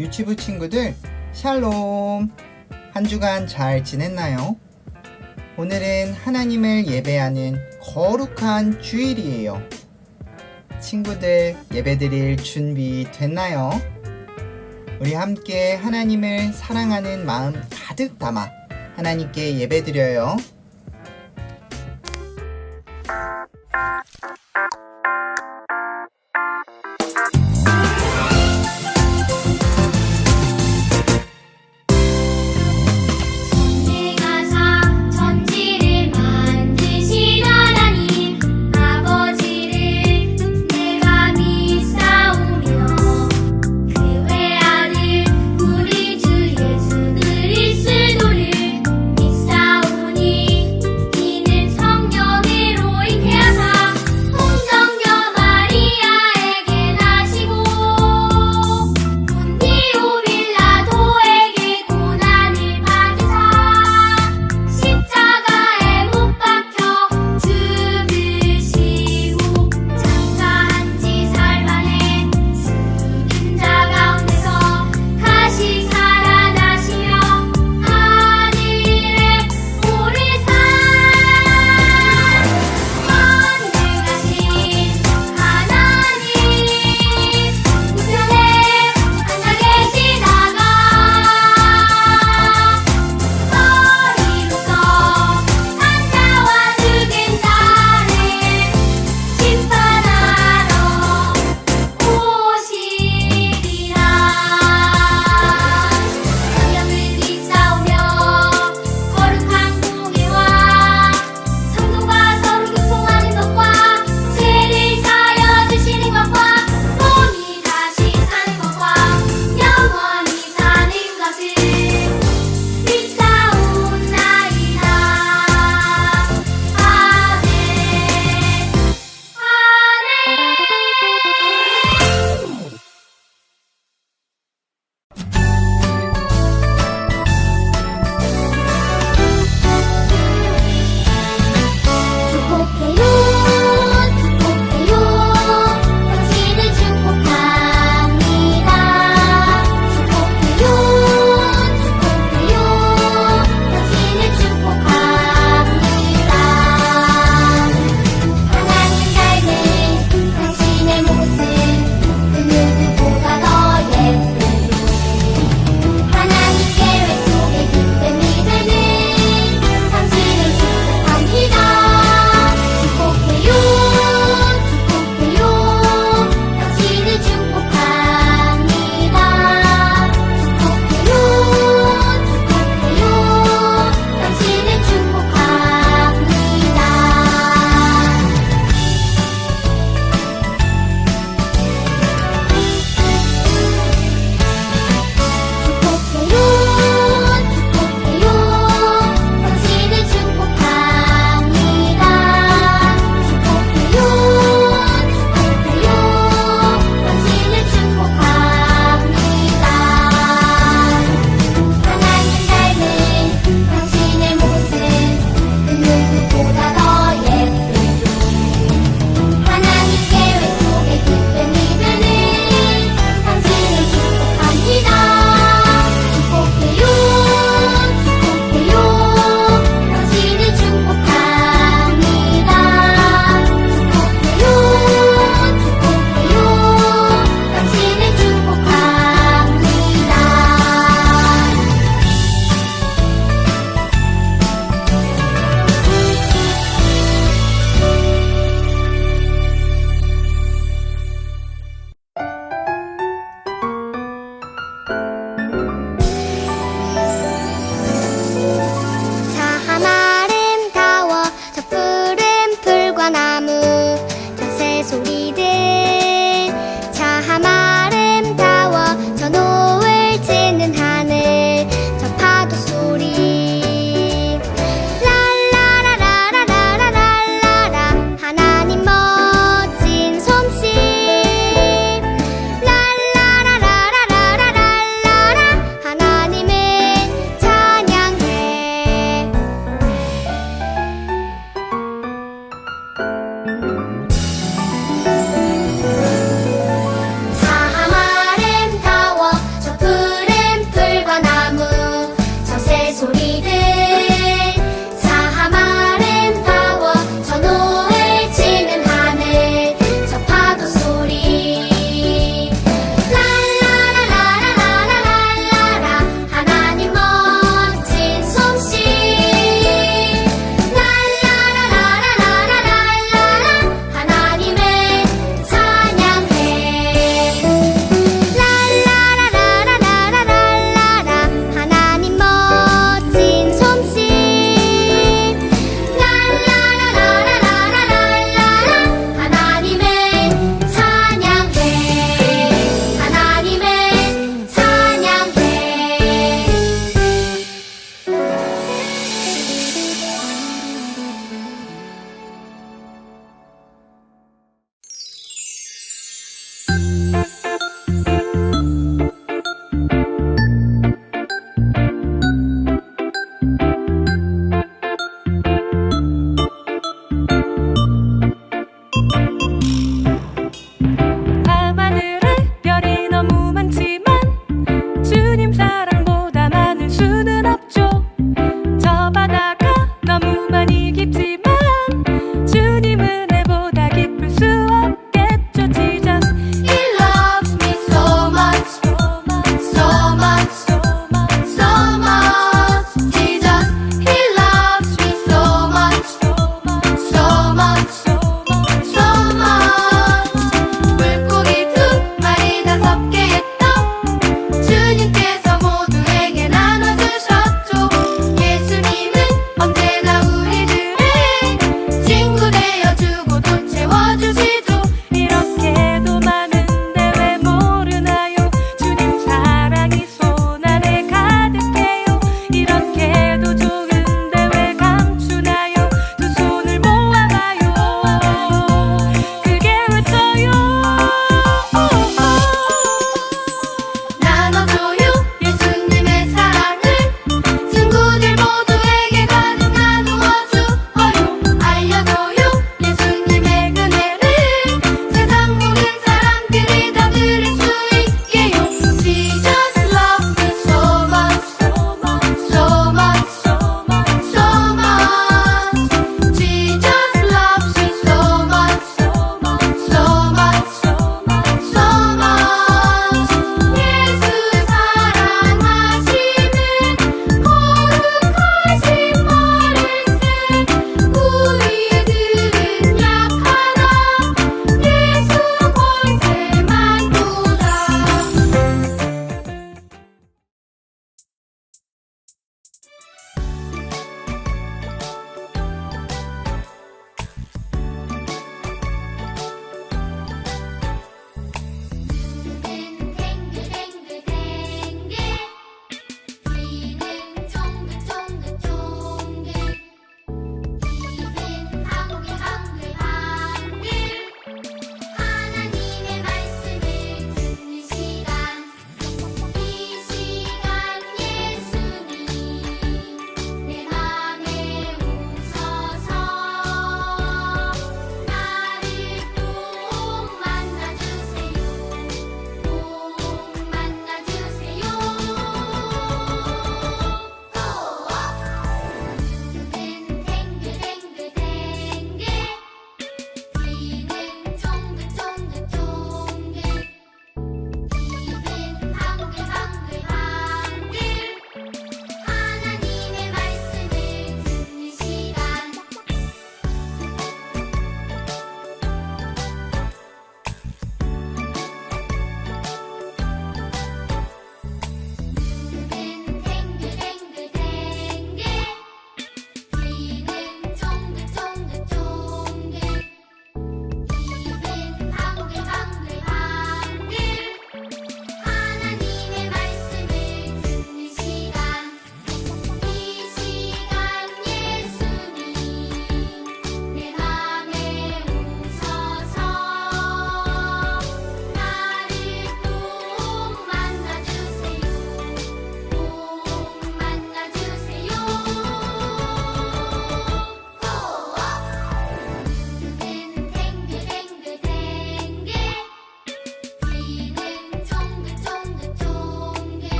유치부 친구들, 샬롬! 한 주간 잘 지냈나요? 오늘은 하나님을 예배하는 거룩한 주일이에요. 친구들, 예배 드릴 준비 됐나요? 우리 함께 하나님을 사랑하는 마음 가득 담아 하나님께 예배 드려요.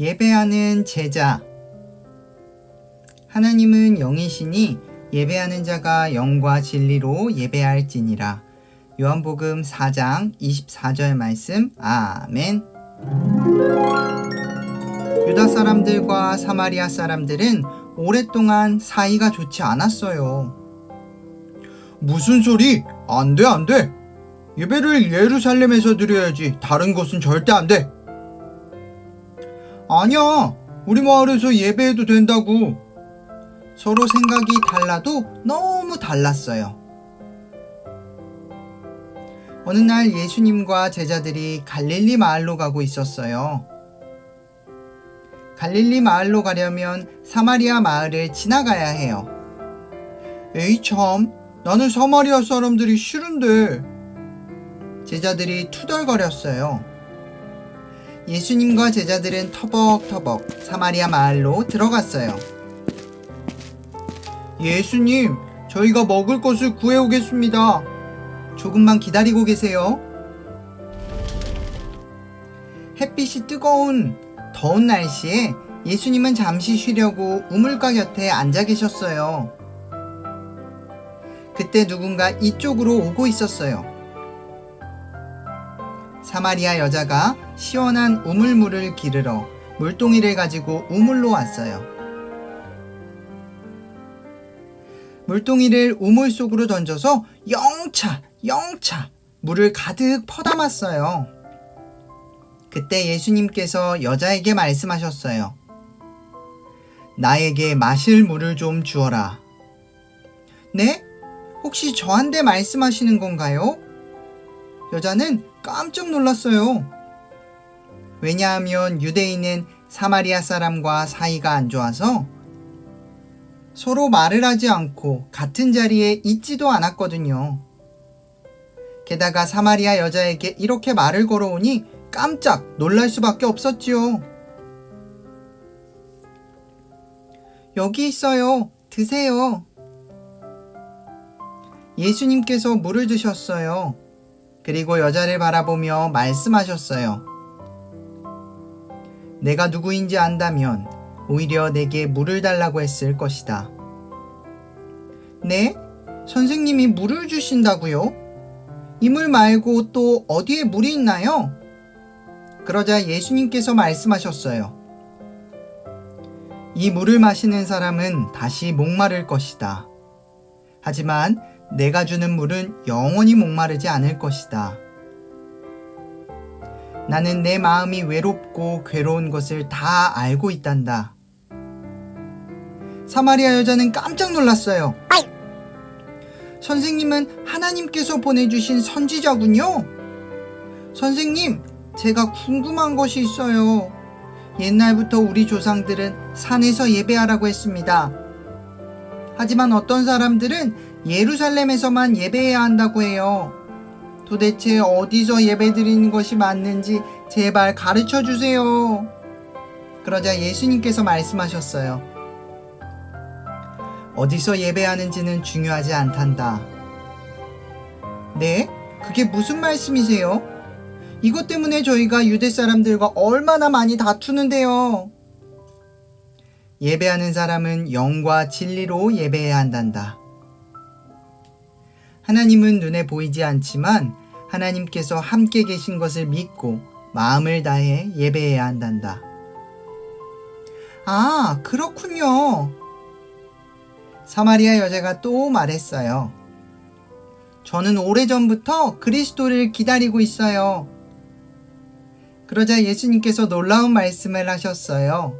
예배하는 제자. 하나님은 영이시니 예배하는 자가 영과 진리로 예배할지니라. 요한복음 4장 24절 말씀. 아멘. 유다 사람들과 사마리아 사람들은 오랫동안 사이가 좋지 않았어요. 무슨 소리? 안 돼, 안 돼. 예배를 예루살렘에서 드려야지. 다른 곳은 절대 안 돼. 아니야. 우리 마을에서 예배해도 된다고. 서로 생각이 달라도 너무 달랐어요. 어느 날 예수님과 제자들이 갈릴리 마을로 가고 있었어요. 갈릴리 마을로 가려면 사마리아 마을을 지나가야 해요. 에이 참, 나는 사마리아 사람들이 싫은데. 제자들이 투덜거렸어요. 예수님과 제자들은 터벅터벅 사마리아 마을로 들어갔어요. 예수님, 저희가 먹을 것을 구해오겠습니다. 조금만 기다리고 계세요. 햇빛이 뜨거운 더운 날씨에 예수님은 잠시 쉬려고 우물가 곁에 앉아 계셨어요. 그때 누군가 이쪽으로 오고 있었어요. 사마리아 여자가 시원한 우물물을 기르러 물동이를 가지고 우물로 왔어요. 물동이를 우물 속으로 던져서 영차, 영차 물을 가득 퍼담았어요. 그때 예수님께서 여자에게 말씀하셨어요. 나에게 마실 물을 좀 주어라. 네? 혹시 저한테 말씀하시는 건가요? 여자는 깜짝 놀랐어요. 왜냐하면 유대인은 사마리아 사람과 사이가 안 좋아서 서로 말을 하지 않고 같은 자리에 있지도 않았거든요. 게다가 사마리아 여자에게 이렇게 말을 걸어오니 깜짝 놀랄 수밖에 없었지요. 여기 있어요. 드세요. 예수님께서 물을 드셨어요. 그리고 여자를 바라보며 말씀하셨어요. 내가 누구인지 안다면 오히려 내게 물을 달라고 했을 것이다. 네? 선생님이 물을 주신다고요? 이 물 말고 또 어디에 물이 있나요? 그러자 예수님께서 말씀하셨어요. 이 물을 마시는 사람은 다시 목마를 것이다. 하지만 내가 주는 물은 영원히 목마르지 않을 것이다. 나는 내 마음이 외롭고 괴로운 것을 다 알고 있단다. 사마리아 여자는 깜짝 놀랐어요. 선생님은 하나님께서 보내주신 선지자군요. 선생님, 제가 궁금한 것이 있어요. 옛날부터 우리 조상들은 산에서 예배하라고 했습니다. 하지만 어떤 사람들은 예루살렘에서만 예배해야 한다고 해요. 도대체 어디서 예배 드리는 것이 맞는지 제발 가르쳐 주세요. 그러자 예수님께서 말씀하셨어요. 어디서 예배하는지는 중요하지 않단다. 네? 그게 무슨 말씀이세요? 이것 때문에 저희가 유대 사람들과 얼마나 많이 다투는데요. 예배하는 사람은 영과 진리로 예배해야 한단다. 하나님은 눈에 보이지 않지만 하나님께서 함께 계신 것을 믿고 마음을 다해 예배해야 한단다. 아, 그렇군요. 사마리아 여자가 또 말했어요. 저는 오래전부터 그리스도를 기다리고 있어요. 그러자 예수님께서 놀라운 말씀을 하셨어요.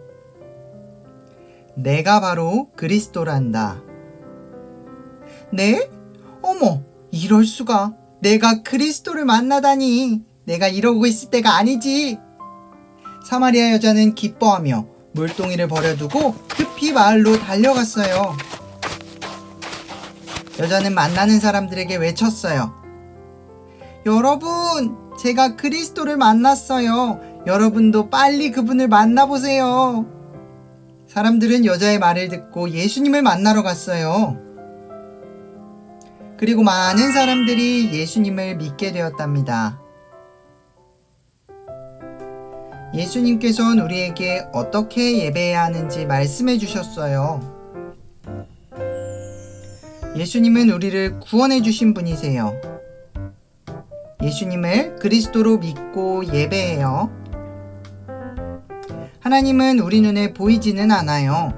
내가 바로 그리스도란다. 네? 어머, 이럴 수가. 내가 그리스도를 만나다니. 내가 이러고 있을 때가 아니지. 사마리아 여자는 기뻐하며 물동이를 버려두고 급히 마을로 달려갔어요. 여자는 만나는 사람들에게 외쳤어요. 여러분, 제가 그리스도를 만났어요. 여러분도 빨리 그분을 만나보세요. 사람들은 여자의 말을 듣고 예수님을 만나러 갔어요. 그리고 많은 사람들이 예수님을 믿게 되었답니다. 예수님께서는 우리에게 어떻게 예배해야 하는지 말씀해 주셨어요. 예수님은 우리를 구원해 주신 분이세요. 예수님을 그리스도로 믿고 예배해요. 하나님은 우리 눈에 보이지는 않아요.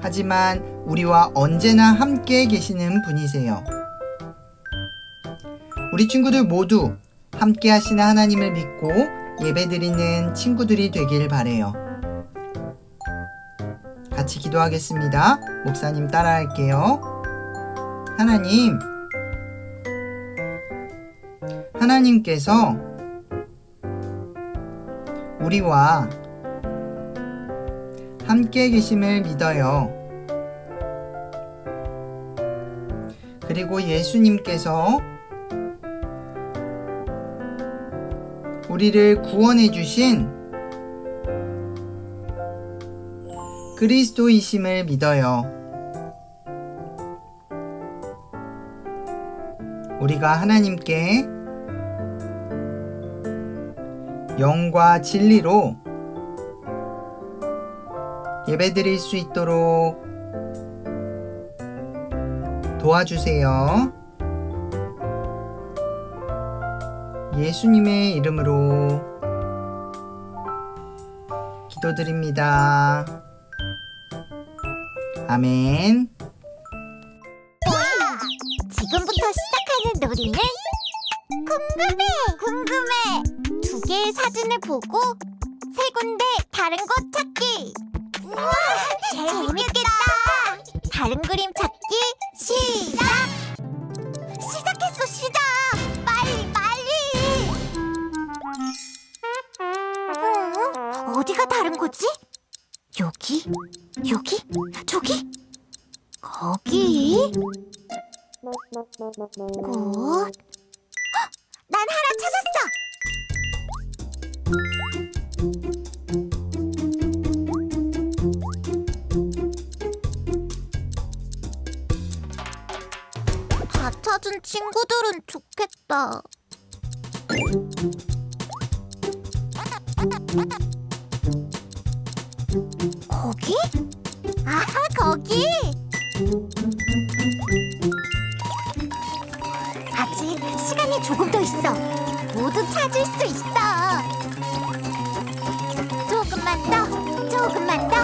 하지만 우리와 언제나 함께 계시는 분이세요. 우리 친구들 모두 함께 하시는 하나님을 믿고 예배드리는 친구들이 되길 바래요. 같이 기도하겠습니다. 목사님 따라할게요. 하나님, 하나님께서 우리와 함께 계심을 믿어요. 그리고 예수님께서 우리를 구원해 주신 그리스도이심을 믿어요. 우리가 하나님께 영과 진리로 예배드릴 수 있도록 도와주세요. 예수님의 이름으로 기도드립니다. 아멘. 지금부터 시작하는 놀이는 궁금해! 궁금해! 두 개의 사진을 보고 세 군데 다른 곳 찾기! 우와! 재밌겠다 다른 그림 찾기 시작 시작했어 시작 빨리 빨리 어? 어디가 다른 거지? 여기 여기 저기 거기 꽃. 헉! 난 하나 친구들은 좋겠다. 거기? 아하, 거기! 아직 시간이 조금 더 있어. 모두 찾을 수 있어. 조금만 더, 조금만 더.